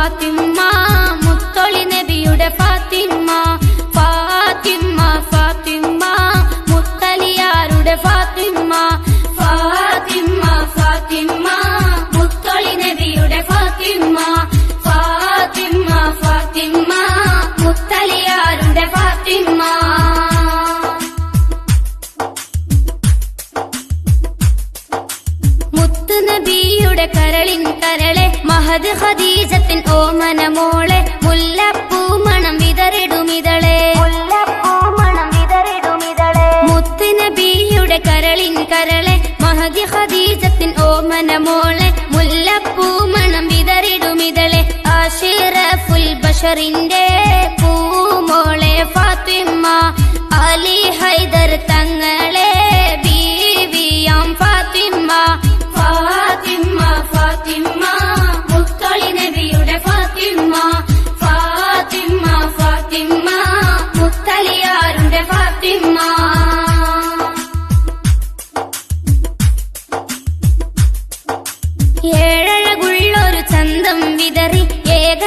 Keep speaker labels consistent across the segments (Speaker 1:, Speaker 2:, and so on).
Speaker 1: ഫാത്തിമ്മ മുത്തൊളി നബിയുടെ ഫാത്തിമ്മ മുത്തുനബിയുടെ കരളിൻ കരളെ മഹദ് ഖദീജത്തിൻ ഓമന മോളെ മുല്ലപ്പൂ മണം വിതറിടുമിതളെ മുത്തുനബിയുടെ കരളിൻ കരളെ മഹദ് ഖദീജത്തിൻ ഓമന മോളെ മുല്ലപ്പൂ മണം വിതറിടുമിതളെ ആഷിറഫുൽ ബഷറിന്റെ പൂമോളെ ഫാത്തിമ അലി ഹൈദർ నందం విదరి ఏగ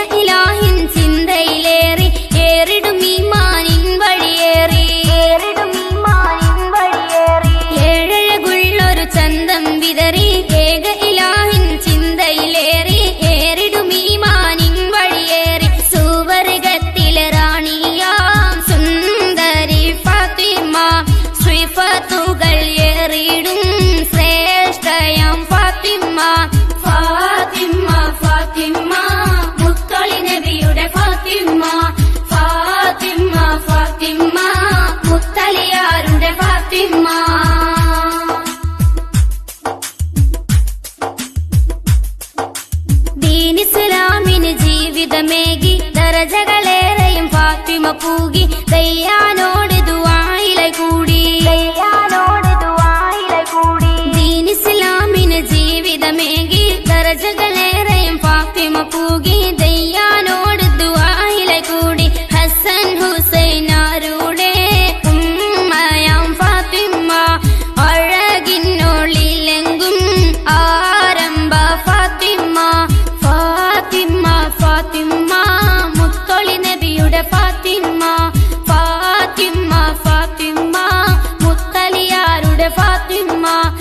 Speaker 1: ജീവിതമേകി ദരജകളേറെയും ഫാത്തിമ പൂകി de Fatima